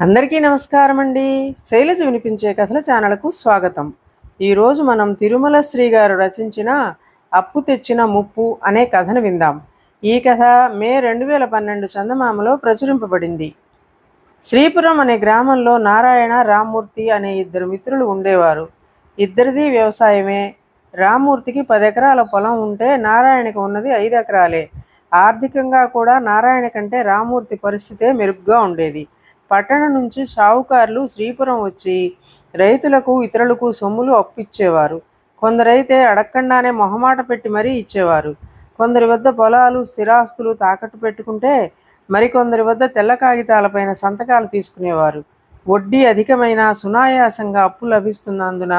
అందరికీ నమస్కారం అండి. శైలజ వినిపించే కథల ఛానల్కు స్వాగతం. ఈరోజు మనం తిరుమల శ్రీ గారు రచించిన అప్పు తెచ్చిన ముప్పు అనే కథను విందాం. ఈ కథ మే రెండు వేల పన్నెండు చందమామలో ప్రచురింపబడింది. శ్రీపురం అనే గ్రామంలో నారాయణ రామ్మూర్తి అనే ఇద్దరు మిత్రులు ఉండేవారు. ఇద్దరిది వ్యవసాయమే. రామ్మూర్తికి పది ఎకరాల పొలం ఉంటే నారాయణకి ఉన్నది ఐదు ఎకరాలే ఆర్థికంగా కూడా నారాయణ కంటే రామ్మూర్తి పరిస్థితే మెరుగ్గా ఉండేది. పట్టణం నుంచి షావుకారులు శ్రీపురం వచ్చి రైతులకు ఇతరులకు సొమ్ములు అప్పిచ్చేవారు. కొందరైతే అడగకుండానే మొహమాట పెట్టి మరీ ఇచ్చేవారు. కొందరి వద్ద పొలాలు స్థిరాస్తులు తాకట్టు పెట్టుకుంటే మరికొందరి వద్ద తెల్ల కాగితాలపైన సంతకాలు తీసుకునేవారు. వడ్డీ అధికమైన సునాయాసంగా అప్పు లభిస్తున్నందున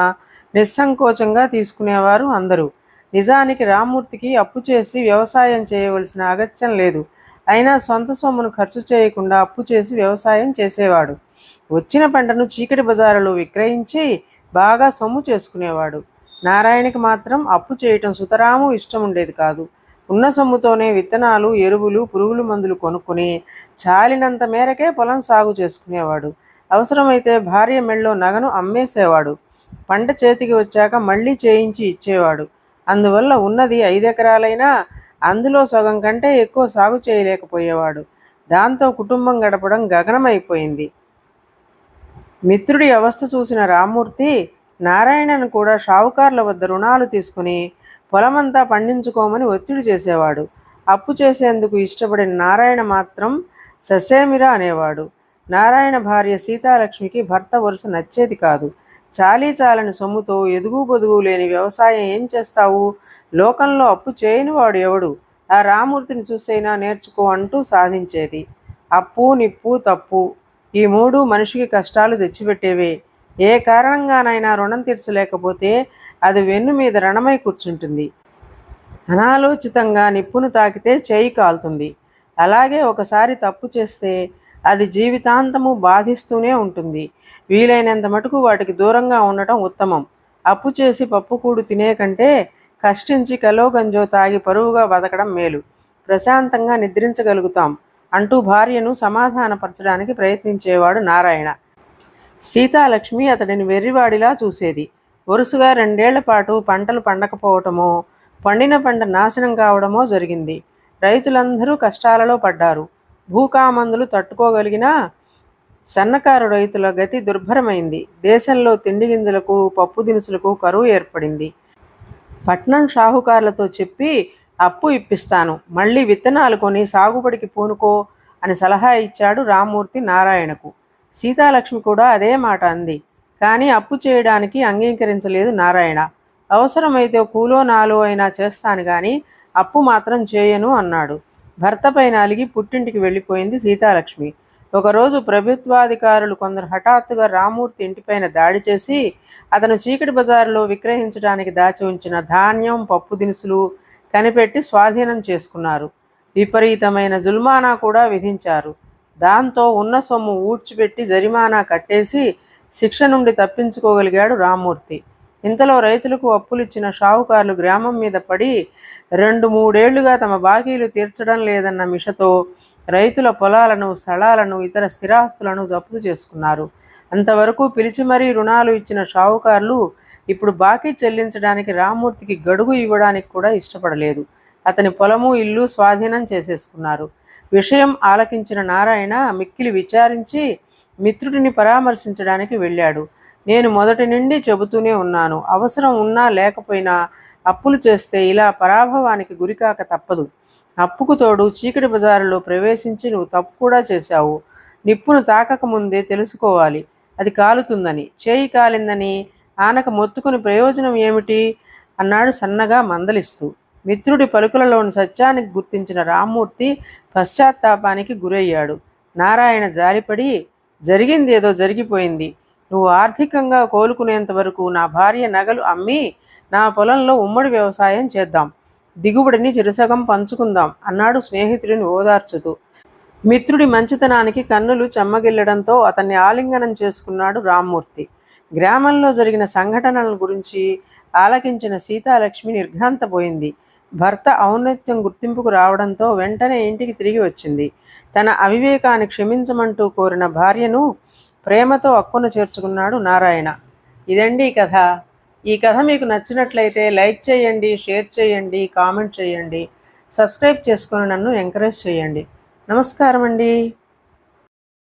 నిస్సంకోచంగా తీసుకునేవారు అందరూ. నిజానికి రామ్మూర్తికి అప్పు చేసి వ్యవసాయం చేయవలసిన అగత్యం లేదు. అయినా సొంత సొమ్మును ఖర్చు చేయకుండా అప్పు చేసి వ్యవసాయం చేసేవాడు. వచ్చిన పంటను చీకటి బజారులో విక్రయించి బాగా సొమ్ము చేసుకునేవాడు. నారాయణకి మాత్రం అప్పు చేయటం సుతరాము ఇష్టం ఉండేది కాదు. ఉన్న సొమ్ముతోనే విత్తనాలు ఎరువులు పురుగుల మందులు కొనుక్కుని చాలినంత మేరకే పొలం సాగు చేసుకునేవాడు. అవసరమైతే భార్య మెళ్ళో నగను అమ్మేసేవాడు. పంట చేతికి వచ్చాక మళ్ళీ చేయించి ఇచ్చేవాడు. అందువల్ల ఉన్నది ఐదు ఎకరాలైనా అందులో సగం కంటే ఎక్కువ సాగు చేయలేకపోయేవాడు. దాంతో కుటుంబం గడపడం గగనమైపోయింది. మిత్రుడి అవస్థ చూసిన రామ్మూర్తి నారాయణను కూడా షావుకార్ల వద్ద రుణాలు తీసుకుని పొలమంతా పండించుకోమని ఒత్తిడి చేసేవాడు. అప్పు చేసేందుకు ఇష్టపడిన నారాయణ మాత్రం ససేమిరా అనేవాడు. నారాయణ భార్య సీతాలక్ష్మికి భర్త వరుస నచ్చేది కాదు. చాలీ చాలని సొమ్ముతో ఎదుగు బొదుగు లేని వ్యవసాయం ఏం చేస్తావు? లోకంలో అప్పు చేయని వాడు ఎవడు? ఆ రామూర్తిని చూసైనా నేర్చుకో అంటూ సాధించేది. అప్పు నిప్పు తప్పు ఈ మూడు మనిషికి కష్టాలు తెచ్చిపెట్టేవే. ఏ కారణంగానైనా రుణం తీర్చలేకపోతే అది వెన్ను మీద రణమై కూర్చుంటుంది. అనాలోచితంగా నిప్పును తాకితే చేయి కాలుతుంది. అలాగే ఒకసారి తప్పు చేస్తే అది జీవితాంతము బాధిస్తూనే ఉంటుంది. వీలైనంత మటుకు వాటికి దూరంగా ఉండటం ఉత్తమం. అప్పు చేసి పప్పుకూడు తినే కంటే కష్టించి కలో గంజో తాగి పరువుగా బతకడం మేలు. ప్రశాంతంగా నిద్రించగలుగుతాం అంటూ భార్యను సమాధానపరచడానికి ప్రయత్నించేవాడు నారాయణ. సీతాలక్ష్మి అతడిని వెర్రివాడిలా చూసేది. వరుసగా రెండేళ్ళ పాటు పంటలు పండకపోవటమో పండిన పంట నాశనం కావడమో జరిగింది. రైతులందరూ కష్టాలలో పడ్డారు. భూకామందులు తట్టుకోగలిగినా సన్నకారు రైతుల గతి దుర్భరమైంది. దేశంలో తిండి గింజలకు పప్పు దినుసులకు కరువు ఏర్పడింది. పట్నం షాహుకారులతో చెప్పి అప్పు ఇప్పిస్తాను. మళ్ళీ విత్తనాలు కొని సాగుబడికి పూనుకో అని సలహా ఇచ్చాడు రామ్మూర్తి నారాయణకు. సీతాలక్ష్మి కూడా అదే మాట అంది. కానీ అప్పు చేయడానికి అంగీకరించలేదు నారాయణ. అవసరమైతే కూలో నాలో అయినా చేస్తాను కానీ అప్పు మాత్రం చేయను అన్నాడు. భర్తపైన అలిగి పుట్టింటికి వెళ్ళిపోయింది సీతాలక్ష్మి. ఒకరోజు ప్రభుత్వాధికారులు కొందరు హఠాత్తుగా రామూర్తి ఇంటిపైన దాడి చేసి అతను చీకటి బజారులో విక్రయించడానికి దాచి ఉంచిన ధాన్యం పప్పు దినుసులు కనిపెట్టి స్వాధీనం చేసుకున్నారు. విపరీతమైన జుల్మానా కూడా విధించారు. దాంతో ఉన్న సొమ్ము ఊడ్చిపెట్టి జరిమానా కట్టేసి శిక్ష నుండి తప్పించుకోగలిగాడు రామ్మూర్తి ఇంతలో రైతులకు అప్పులిచ్చిన షావుకారులు గ్రామం మీద పడి రెండు మూడేళ్ళుగా తమ బాకీలు తీర్చడం లేదన్న మిషతో రైతుల పొలాలను స్థలాలను ఇతర స్థిరాస్తులను జప్తు చేసుకున్నారు. అంతవరకు పిలిచి మరీ రుణాలు ఇచ్చిన షావుకారులు ఇప్పుడు బాకీ చెల్లించడానికి రామ్మూర్తికి గడువు ఇవ్వడానికి కూడా ఇష్టపడలేదు. అతని పొలము ఇల్లు స్వాధీనం చేసేసుకున్నారు. విషయం ఆలకించిన నారాయణ మిక్కిలి విచారించి మిత్రుడిని పరామర్శించడానికి వెళ్ళాడు. నేను మొదటి నుండి చెబుతూనే ఉన్నాను. అవసరం ఉన్నా లేకపోయినా అప్పులు చేస్తే ఇలా పరాభవానికి గురికాక తప్పదు. అప్పుకు తోడు చీకటి బజారులో ప్రవేశించి నువ్వు తప్పు కూడా చేశావు. నిప్పును తాకక ముందే తెలుసుకోవాలి. అది కాలుతుందని. చేయి కాలిందని ఆనక మొత్తుకుని ప్రయోజనం ఏమిటి? అన్నాడు సన్నగా మందలిస్తూ. మిత్రుడి పలుకులలోని సత్యానికి గుర్తించిన రామ్మూర్తి పశ్చాత్తాపానికి గురయ్యాడు. నారాయణ జాలిపడి జరిగిందేదో జరిగిపోయింది. నువ్వు ఆర్థికంగా కోలుకునేంత వరకు నా భార్య నగలు అమ్మి నా పొలంలో ఉమ్మడి వ్యవసాయం చేద్దాం. దిగుబడిని చిరుసగం పంచుకుందాం అన్నాడు స్నేహితుడిని ఓదార్చుతూ. మిత్రుడి మంచితనానికి కన్నులు చెమ్మగిల్లడంతో అతన్ని ఆలింగనం చేసుకున్నాడు రామ్మూర్తి. గ్రామంలో జరిగిన సంఘటనల గురించి ఆలకించిన సీతాలక్ష్మి నిర్ఘాంతపోయింది. భర్త ఔన్నత్యం గుర్తింపుకు రావడంతో వెంటనే ఇంటికి తిరిగి వచ్చింది. తన అవివేకాన్ని క్షమించమంటూ కోరిన భార్యను ప్రేమతో అక్కును చేర్చుకున్నాడు నారాయణ. ఇదండి ఈ కథ. ఈ కథ మీకు నచ్చినట్లయితే లైక్ చేయండి షేర్ చేయండి కామెంట్ చేయండి. సబ్స్క్రైబ్ చేసుకొని నన్ను ఎంకరేజ్ చేయండి. నమస్కారం అండి